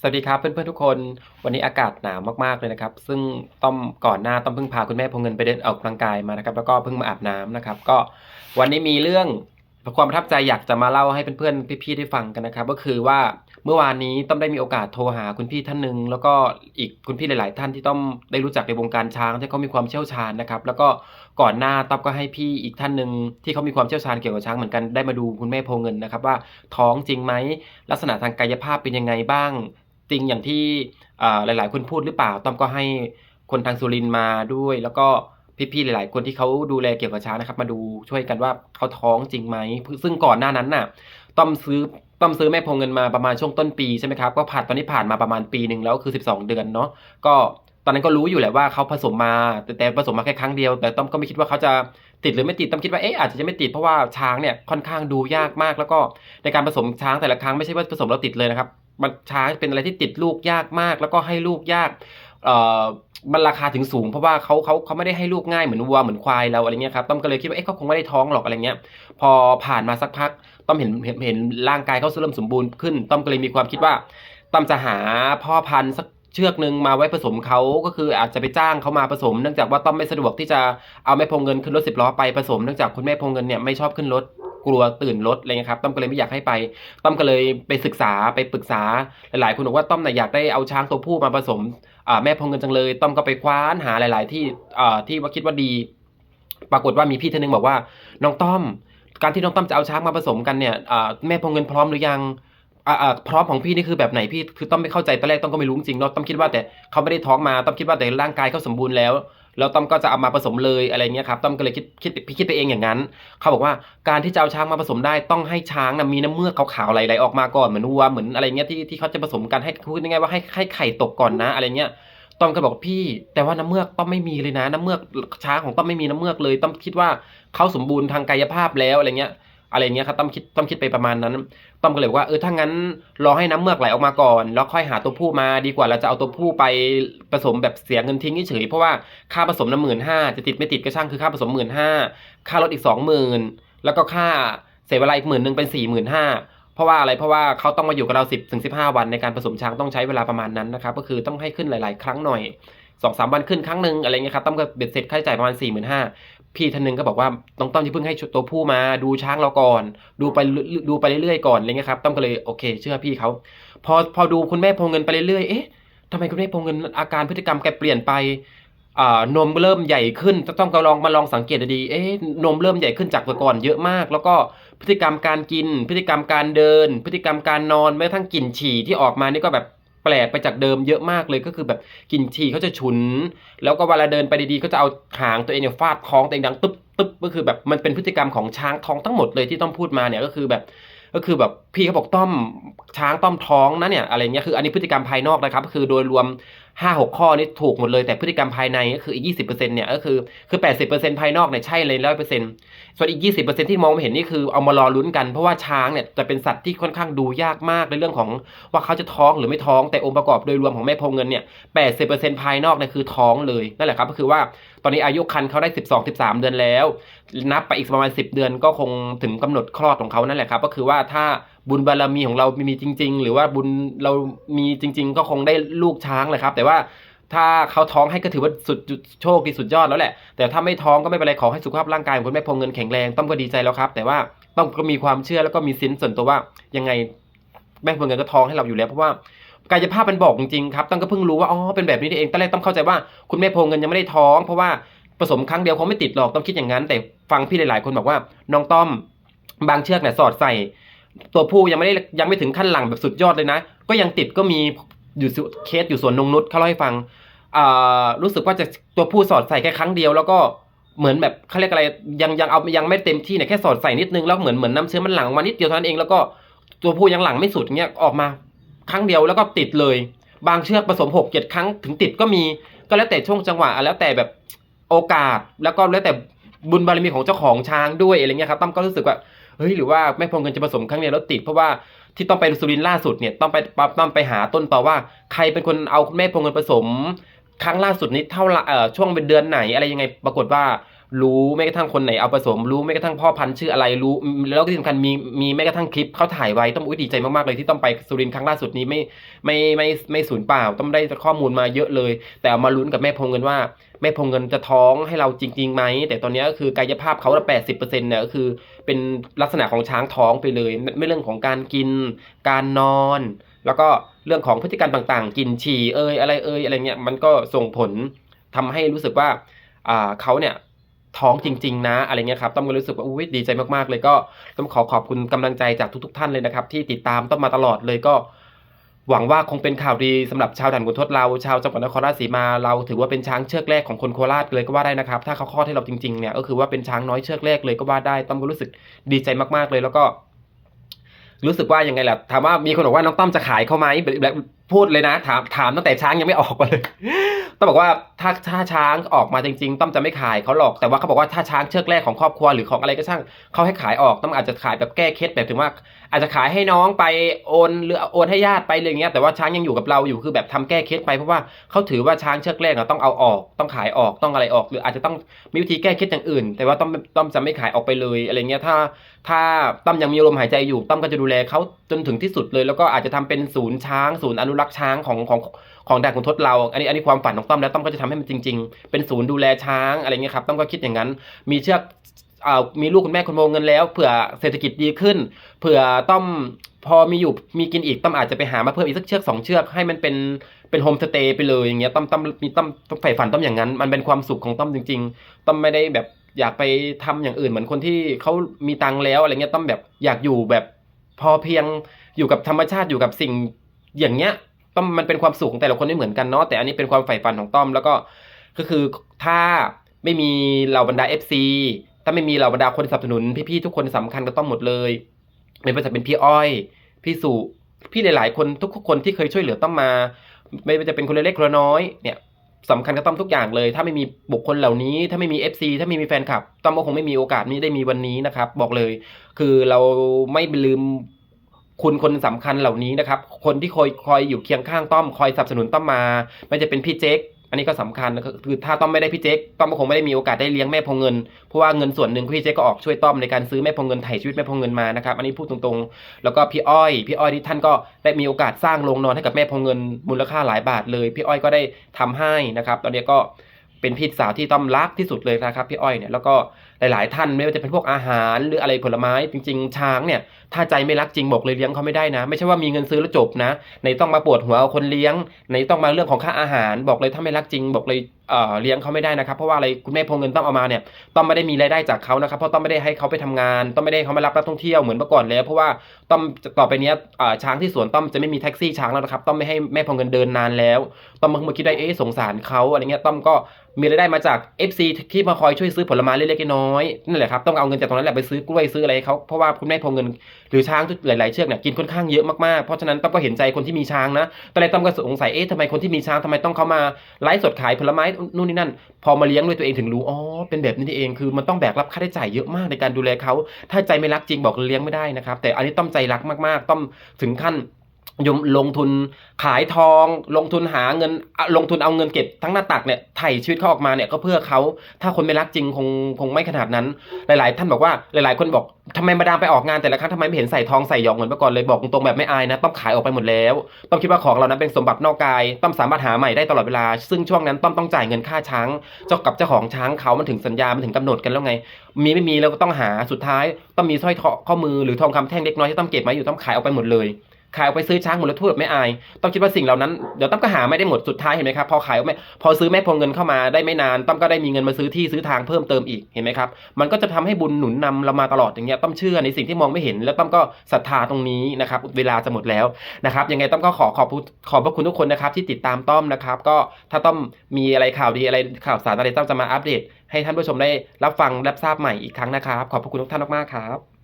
สวัสดีครับเพื่อนๆทุกคน วันนี้อากาศหนาวมากๆเลยนะครับ ซึ่งต้อมก่อนหน้าต้อมเพิ่งพาคุณแม่พงเงินไปเดินออกกำลังกายมานะครับ แล้วก็เพิ่งมาอาบน้ำนะครับ ก็วันนี้มีเรื่องความประทับใจอยากจะมาเล่าให้เพื่อนๆพี่ๆได้ฟังกันนะครับ ก็คือว่าเมื่อวานนี้ต้อมได้มีโอกาสโทรหาคุณพี่ท่านหนึ่งแล้วก็อีกคุณพี่หลาย ๆ ท่านที่ต้อมได้รู้จักในวงการช้างที่เขามีความเชี่ยวชาญนะครับ แล้วก็ก่อนหน้าต้อมก็ให้พี่อีกท่านหนึ่งที่เขามีความเชี่ยวชาญเกี่ยวกับช้างเหมือนกันได้มาดูคุณแม่โพเงินนะครับว่าท้องจริงไหมลักษณะทางกายภาพเป็นยังไงบ้าง จริงอย่างที่หลาย ๆ คนพูดหรือเปล่าต้อมก็ให้คนทางสุรินมาด้วย แล้วก็พี่ ๆ หลาย ๆ คนที่เขาดูแลเกี่ยวกับช้างนะครับ มาดูช่วยกันว่าเขาท้องจริงไหมซึ่งก่อนหน้านั้นน่ะ ต้อมซื้อต้อมซื้อแม่พงเงินมาประมาณช่วงต้นปีใช่ไหมครับก็ผ่านตอนนี้ผ่านมาประมาณปีหนึ่งแล้วคือ 12 เดือนเนาะก็ตอนนั้นก็รู้อยู่แหละว่าเขาผสมมาแต่แต่ผสมมาแค่ครั้งเดียว แต่ต้อมก็ไม่คิดว่าเขาจะติดหรือไม่ติดต้อมคิดว่าเอ๊ะอาจจะยังไม่ติดเพราะว่าช้างเนี่ยค่อนข้างดูยากมากแล้วก็ในการผสมช้างแต่ละครั้งไม่ใช่ว่าผสมแล้วติดเลยนะครับ มันช้าเป็นอะไรที่ติดลูกยากมาก แล้วก็ให้ลูกยากเอ่อมันราคาถึงสูงเพราะว่าเขาเขาเขาไม่ได้ให้ลูกง่ายเหมือนวัวเหมือนควายเราอะไรเงี้ยครับต้อมก็เลยคิดว่าเอ๊ะเขาคงไม่ได้ท้องหรอกอะไรเงี้ย พอผ่านมาสักพักต้อมเห็นเห็นเห็นร่างกายเขาเริ่มสมบูรณ์ขึ้นต้อมก็เลยมีความคิดว่าต้อมจะหาพ่อพันธุ์สักเชือกหนึ่งมาไว้ผสมเขาก็คืออาจจะไปจ้างเขามาผสม เนื่องจากว่าต้อมไม่สะดวกที่จะเอาแม่พงเงินขึ้นรถสิบล้อไปผสมเนื่องจากคุณแม่พงเงินเนี่ยไม่ชอบขึ้นรถ กลัวตื่นรถอะไรเงี้ยครับต้อมก็เลยไม่อยากให้ไป ต้อมก็เลยไปศึกษาไปปรึกษาหลายๆคนบอกว่าต้อมน่ะอยากได้เอาช้างตัวผู้มาผสมแม่พงเงินจังเลย ต้อมก็ไปคว้านหาหลาย ๆ ที่ที่ว่าคิดว่าดี ปรากฏว่ามีพี่ท่านหนึงบอกว่า น้องต้อม การที่น้องต้อมจะเอาช้างมาผสมกันเนี่ยแม่พงเงินพร้อมหรือยังพร้อมของพี่นี่คือแบบไหนพี่คือต้อมไม่เข้าใจตอนแรกต้อมก็ไม่รู้จริงเนาะต้อมคิดว่าแต่เขาไม่ได้ท้องมาต้อมคิดว่าแต่ร่างกายเขาสมบูรณ์แล้ว แล้วต้อมก็จะเอามาผสมเลยอะไรเงี้ยครับต้อมก็เลยคิดคิดพี่คิดไปเองอย่างนั้น เขาบอกว่าการที่จะเอาช้างมาผสมได้ต้องให้ช้างนะมีน้ำเมือกขาวๆไหลๆออกมาก่อนเหมือนวัวเหมือนอะไรเงี้ยที่ที่เขาจะผสมกันให้พูดง่ายๆว่าให้ให้ไข่ตกก่อนนะอะไรเงี้ยต้อมก็บอกพี่ แต่ว่าน้ำเมือกต้อมไม่มีเลยนะ น้ำเมือกช้างของต้อมไม่มีน้ำเมือกเลยต้อมคิดว่าเขาสมบูรณ์ทางกายภาพแล้วอะไรเงี้ย อะไรเงี้ยครับต้อมคิดต้อมคิดไปประมาณนั้นต้อมก็เลยบอกว่าเออถ้างั้นรอให้น้ำเมือกไหลออกมาก่อน แล้วค่อยหาตัวผู้มาดีกว่าเราจะเอาตัวผู้ไปผสมแบบเสียเงินทิ้งเฉยเพราะว่าค่าผสมน้ำหมื่นห้าจะติดไม่ติดก็ช่างคือค่าผสมหมื่นห้าค่ารถอีกสองหมื่นแล้วก็ค่าเสียเวลาอีกหมื่นหนึ่งเป็นสี่หมื่นห้าเพราะว่าอะไรเพราะว่าเขาต้องมาอยู่กับเรา10ถึง15วันในการผสมช้างต้องใช้เวลาประมาณนั้นนะครับก็คือต้องให้ขึ้นหลาย ๆ ครั้งหน่อยสองสามวันขึ้นครั้งหนึ่งอะไรเงี้ยครับต้องก็เบ็ดเสร็จค่าใช้จ่ายประมาณ4 5 0 0 0 พี่ท่านหนึงก็บอกว่าต้องต้อมที่เพิ่งให้ตัวผู้มาดูช้างเราก่อน ดูไปดูไปเรื่อยๆก่อนอะไรเงี้ยครับต้อมก็เลยโอเค เชื่อพี่เขาพอพอดูคุณแม่พงเงินไปเรื่อยๆเอ๊ะทำไมคุณแม่พงเงินอาการพฤติกรรมแกเปลี่ยนไปนมเริ่มใหญ่ขึ้นต้องก็ลองมาลองสังเกตดีเอ๊ะนมเริ่มใหญ่ขึ้นจากแต่ก่อนเยอะมาก แล้วก็พฤติกรรมการกิน พฤติกรรมการเดิน พฤติกรรมการนอนแม้กระทั่งกลิ่นฉี่ที่ออกมานี่ก็แบบ แปลกไปจากเดิมเยอะมากเลยก็คือแบบกินที่เขาจะฉุน แล้วก็เวลาเดินไปดีๆก็จะเอาหางตัวเองเนี่ยฟาดท้องตัวเองดังตึ๊บตึ๊บก็คือแบบมันเป็นพฤติกรรมของช้างท้องทั้งหมดเลยที่ต้องพูดมาเนี่ยก็คือแบบก็คือแบบพี่เขาบอกต้อมช้างต้อมท้องนะเนี่ยอะไรเงี้ยคืออันนี้พฤติกรรมภายนอกนะครับ คือโดยรวม ห้าหกข้อนี้ถูกหมดเลยแต่พฤติกรรมภายในก็คืออีกยี่สิบเปอร์เซ็นต์เนี่ยก็คือคือแปดสิบเปอร์เซ็นต์ภายนอกเนี่ยใช่เลยร้อยเปอร์เซ็นต์ส่วนอีกยี่สิบเปอร์เซ็นต์ที่มองไม่เห็นนี่คือเอามารอลุ้นกันเพราะว่าช้างเนี่ยจะเป็นสัตว์ที่ค่อนข้างดูยากมากในเรื่องของว่าเขาจะท้องหรือไม่ท้องแต่องค์ประกอบโดยรวมของแม่โพงเงินเนี่ยแปดสิบเปอร์เซ็นต์ภายนอกเนี่ยคือท้องเลยนั่นแหละครับก็คือว่าตอนนี้อายุคันเขาได้สิบสองสิบสามเดือนแล้ว นับไปอีกประมาณสิบเดือนก็คงถึงกำหนดคลอดของเขานั่นแหละครับก็คือว่าถ้า บุญบารมีของเรามีจริง ๆ หรือว่าบุญเรามีจริง ๆ ก็คงได้ลูกช้างเลยครับ แต่ว่าถ้าเขาท้องให้ก็ถือว่าสุดโชคดีสุดยอดแล้วแหละ แต่ถ้าไม่ท้องก็ไม่เป็นไรขอให้สุขภาพร่างกายของคุณแม่พงเงินแข็งแรงต้องก็ดีใจแล้วครับ แต่ว่าต้องก็มีความเชื่อแล้วก็มีสินส่วนตัวว่ายังไงแม่พงเงินก็ท้องให้เราอยู่แล้วเพราะว่ากายภาพมันบอกจริงๆครับต้องก็เพิ่งรู้ว่าอ๋อเป็นแบบนี้เองตอนแรกต้องเข้าใจว่าคุณแม่พงเงินยังไม่ได้ท้อง เพราะว่าผสมครั้งเดียวเขาไม่ติดหรอกต้องคิดอย่างนั้น แต่ฟังพี่หลายๆ คนบอกว่าน้องต้อมบางเชือกเนี่ยสอดใส่ ตัวผู้ยังไม่ได้ยังไม่ถึงขั้นหลังแบบสุดยอดเลยนะ ก็ยังติดก็มีอยู่เคสอยู่สวนนงนุชเขาเล่าให้ฟังรู้สึกว่าจะตัวผู้สอดใส่แค่ครั้งเดียวแล้วก็เหมือนแบบเขาเรียกอะไรยังยังเอายังไม่เต็มที่เนี่ยแค่สอดใส่นิดนึงแล้วเหมือนเหมือนน้ำเชื้อมันหลังมานิดเดียวเท่านั้นเองแล้วก็ตัวผู้ยังหลังไม่สุดเงี้ยออกมา ครั้งเดียวแล้วก็ติดเลย บางเชือกผสมหกเจ็ดครั้งถึงติดก็มีก็แล้วแต่ช่วงจังหวะแล้วแต่แบบโอกาสแล้วก็แล้วแต่บุญบารมีของเจ้าของช้างด้วยอะไรเงี้ยครับตั้มก็รู้สึกว่า เฮ้ยหรือว่าแม่พงเงินจะผสมครั้งนี้แล้วติดเพราะว่าที่ต้องไปสุรินทร์ล่าสุดเนี่ยต้องไปต้องไปหาต้นต่อว่า ใครเป็นคนเอาแม่พงเงินผสม ครั้งล่าสุดนี้เท่าไหร่เอ่อช่วงเป็นเดือนไหนอะไรยังไงปรากฏว่า รู้แม้กระทั่งคนไหนเอาผสม รู้แม้กระทั่งพ่อพันธุ์ชื่ออะไรรู้ แล้วก็ที่สำคัญมีมีแม้กระทั่งคลิปเขาถ่ายไว้ต้องอุ้ยดีใจมากๆเลยที่ต้องไปสุรินทร์ครั้งล่าสุดนี้ไม่ไม่ไม่ไม่สูญเปล่า ต้องได้ข้อมูลมาเยอะเลย แต่เอามาลุ้นกับแม่พงเงินว่า แม่พงเงินจะท้องให้เราจริงๆไหมแต่ตอนนี้ก็คือกายภาพเขาละแปดสิบเปอร์เซ็นต์เนี่ยก็คือเป็นลักษณะของช้างท้องไปเลยไม่เรื่องของการกิน การนอน แล้วก็เรื่องของพฤติกรรมต่างๆ กินฉี่เอยอะไรเอยอะไรเงี้ยมันก็ส่งผลทำให้รู้สึกว่าอ่าเขาเนี่ย ท้องจริง ๆ นะ อะไรเงี้ยครับต้อมก็รู้สึกว่าอุ้ยดีใจมากๆ เลยก็ต้องขอขอบคุณกำลังใจจากทุก ๆ ท่านเลยนะครับ ที่ติดตามต้อมมาตลอดเลยก็ หวังว่าคงเป็นข่าวดีสำหรับชาวด่านขุนทดเราชาวจังหวัดนครราชสีมาเรา ถือว่าเป็นช้างเชือกแรกของคนโคราชเลยก็ว่าได้นะครับถ้าเขาคลอดให้เราจริงๆเนี่ยก็คือว่าเป็นช้างน้อยเชือกแรกเลยก็ว่าได้ต้อมก็รู้สึกดีใจมากๆเลยแล้วก็รู้สึกว่ายังไงล่ะถามว่ามีคนบอกว่าน้องต้อมจะขายเขาไหมพูดเลยนะ ถามถามตั้งแต่ช้างยังไม่ออกมาเลย ต้องบอกว่าถ้าถ้าช้างออกมาจริง ๆ ต้อมจะไม่ขายเขาหรอกแต่ว่าเขาบอกว่าถ้าช้างเชือกแรกของครอบครัวหรือของอะไรก็ช่างเขาให้ขายออกต้อมอาจจะขายแบบแก้เคล็ดแบบถึงว่า อาจจะขายให้น้องไปโอนหรือโอนให้ญาติไปอะไรเงี้ยแต่ว่าช้างยังอยู่กับเราอยู่คือแบบทำแก้เคล็ดไปเพราะว่าเขาถือว่าช้างเชือกแรกอะต้องเอาออก ต้องขายออกต้องอะไรออก หรืออาจจะต้องมีวิธีแก้เคล็ดอย่างอื่น แต่ว่าต้อมต้อมจะไม่ขายออกไปเลยอะไรเงี้ยถ้า ถ้าต้อมยังมีลมหายใจอยู่ต้อมก็จะดูแลเขาจนถึงที่สุดเลย แล้วก็อาจจะทำเป็นศูนย์ช้าง ศูนย์อนุรักษ์ช้างของของของด่านขุนทดเรา อันนี้อันนี้ความฝันของต้อมแล้วต้อมก็จะทำให้มันจริง ๆ เป็นศูนย์ดูแลช้างอะไรเงี้ยครับต้อมก็คิดอย่างนั้น มีเชือกเอ่ามีลูกคุณแม่คุณโมเงินแล้วเผื่อเศรษฐกิจดีขึ้น เผื่อต้อมพอมีอยู่มีกินอีกต้อมอาจจะไปหามาเพิ่มอีกสักเชือกสองเชือกให้มันเป็นเป็นโฮมสเตย์ไปเลยอย่างเงี้ยต้อมต้อมมีต้อมต้องใฝ่ฝันต้อมอย่างนั้น มันเป็นความสุขของต้อมจริง ๆต้อมไม่ได้แบบ อยากไปทำอย่างอื่นเหมือนคนที่เขามีตังค์แล้วอะไรเงี้ยต้อมแบบอยากอยู่แบบพอเพียงอยู่กับธรรมชาติอยู่กับสิ่งอย่างเงี้ยต้อมมันเป็นความสุขของแต่ละคนไม่เหมือนกันเนาะแต่อันนี้เป็นความใฝ่ฝันของต้อมแล้วก็ก็คือถ้าไม่มีเหล่าบรรดา FC ถ้าไม่มีเหล่าบรรดาคนสนับสนุนพี่ๆทุกคนสำคัญกับต้อมหมดเลยไม่ว่าจะเป็นพี่อ้อย พี่สุพี่หลาย ๆ คนทุกคนที่เคยช่วยเหลือต้อมมา ไม่ว่าจะเป็นคนเล็กคนน้อยเนี่ย สำคัญกับต้อมทุกอย่างเลย ถ้าไม่มีบุคคลเหล่านี้ ถ้าไม่มี FC ถ้าไม่มีแฟนคลับต้อมก็คงไม่มีโอกาสนี้ได้มีวันนี้นะครับ บอกเลย คือเราไม่ลืมคุณคนสำคัญเหล่านี้นะครับ คนที่คอยคอยอยู่เคียงข้างต้อม คอยสนับสนุนต้อมมา ไม่ว่าจะเป็นพี่เจ๊ก อันนี้ก็สำคัญคือถ้าต้อมไม่ได้พี่เจ๊กต้อมก็คงไม่ได้มีโอกาสได้เลี้ยงแม่พงเงินเพราะว่าเงินส่วนหนึ่งพี่เจ๊กก็ออกช่วยต้อมในการซื้อแม่พงเงินไถ่ชีวิตแม่พงเงินมานะครับอันนี้พูดตรงๆ แล้วก็พี่อ้อยพี่อ้อยที่ท่านก็ได้มีโอกาสสร้างโรงนอนให้กับแม่พงเงินมูลค่าหลายบาทเลย พี่อ้อยก็ได้ทำให้นะครับ ตอนนี้ก็เป็นพี่สาวที่ต้อมรักที่สุดเลยนะครับ พี่อ้อยเนี่ยแล้วก็ หลาย ๆ ท่านไม่ว่าจะเป็นพวกอาหารหรืออะไรผลไม้จริง ๆ ช้างเนี่ยถ้าใจไม่รักจริงบอกเลยเลี้ยงเขาไม่ได้นะ ไม่ใช่ว่ามีเงินซื้อแล้วจบนะในต้องมาปวดหัวเอาคนเลี้ยง ในต้องมาเรื่องของค่าอาหารบอกเลยถ้าไม่รักจริงบอกเลยเอ่อเลี้ยงเขาไม่ได้นะครับ เพราะว่าอะไรคุณแม่พงเงินต้องเอามาเนี่ยต้องไม่ได้มีรายได้จากเขานะครับเพราะต้องไม่ได้ให้เขาไปทำงาน ต้องไม่ได้เขามารับนักท่องเที่ยวเหมือนเมื่อก่อนแล้ว เพราะว่าต้องต่อไปเนี้ยช้างที่สวนต้อมจะไม่มีแท็กซี่ช้างแล้วนะครับต้องไม่ให้แม่พงเงินเดินนานแล้ว ต้อมมาคิดได้เอ๊ะสงสารเขาอะไรเงี้ยต้อมก็มีรายได้มาจาก FC ที่มาคอยช่วยซื้อผลไม้เล็กๆน้อยๆนั่นแหละครับต้องเอาเงินจากตรงนั้นแหละไปซื้อกล้วยซื้ออะไรเขาเพราะว่าคุณแม่พงเงินหรือช้างทุกหลายๆเชือกเนี่ยกินค่อนข้างเยอะมากๆเพราะฉะนั้นต้อมก็เห็นใจคนที่มีช้างนะตอนแรกต้อมก็สงสัยเอ๊ะทำไมคนที่มีช้างทำไมต้องเขามาไลฟ์สดขายผลไม้นู่นนี่นั่น พอมาเลี้ยงด้วยตัวเองถึงรู้อ๋อเป็นแบบนี้เองคือมันต้องแบกรับค่าใช้จ่ายเยอะมากในการดูแลเขาถ้าใจไม่รักจริงบอกเลี้ยงไม่ได้นะครับแต่อันนี้ต้อมใจรักมากๆ ต้อมถึงขั้น ยมลงทุนขายทอง ลงทุนหาเงินลงทุนเอาเงินเก็บทั้งหน้าตักเนี่ยไถ่ชีวิตเขาออกมาเนี่ยก็เพื่อเขาถ้าคนไม่รักจริงคงคงไม่ขนาดนั้น หลาย ๆ ท่านบอกว่าหลาย ๆ คนบอกทำไมมาดามไปออกงานแต่ละครั้งทำไมไม่เห็นใส่ทองใส่หยองเหมือนเมื่อก่อนเลยบอกตรงๆแบบไม่อายนะ ต้อมขายออกไปหมดแล้ว ต้อมคิดว่าของเรานั้นเป็นสมบัตินอกกายต้อมสามารถหาใหม่ได้ตลอดเวลา ซึ่งช่วงนั้นต้อมต้องจ่ายเงินค่าช้างเจ้ากับเจ้าของช้างเขามันถึงสัญญา มันถึงกำหนดกันแล้วไง มีไม่มีเราก็ต้องหาสุดท้าย ต้องมีสร้อยข้อมือหรือทองคำแท่งเล็กน้อยที่ต้องเก็บไว้อยู่ต้องขายออกไปหมดเลย ขายออกไปซื้อช้างหมดแล้วทูดไม่อายต้องคิดว่าสิ่งเหล่านั้นเดี๋ยวต้อมก็หาไม่ได้หมดสุดท้ายเห็นไหมครับพอขายไม่พอซื้อแม่พงเงินเข้ามาได้ไม่นานต้อมก็ได้มีเงินมาซื้อที่ซื้อทางเพิ่มเติมอีกเห็นไหมครับมันก็จะทำให้บุญหนุนนำเรามาตลอดอย่างเงี้ยต้อมเชื่อในสิ่งที่มองไม่เห็น แล้วต้อมก็ศรัทธาตรงนี้นะครับเวลาจะหมดแล้วนะครับยังไงต้อมก็ขอขอบคุณขอบพระคุณทุกคนนะครับที่ติดตามต้อมนะครับ ก็ถ้าต้อมมีอะไรข่าวดีอะไรข่าวสารอะไรต้อมจะมาอัปเดต ให้ท่านผู้ชมได้รับฟังรับทราบใหม่อีกครั้งนะครับ ขอบพระคุณทุกท่านมากๆครับ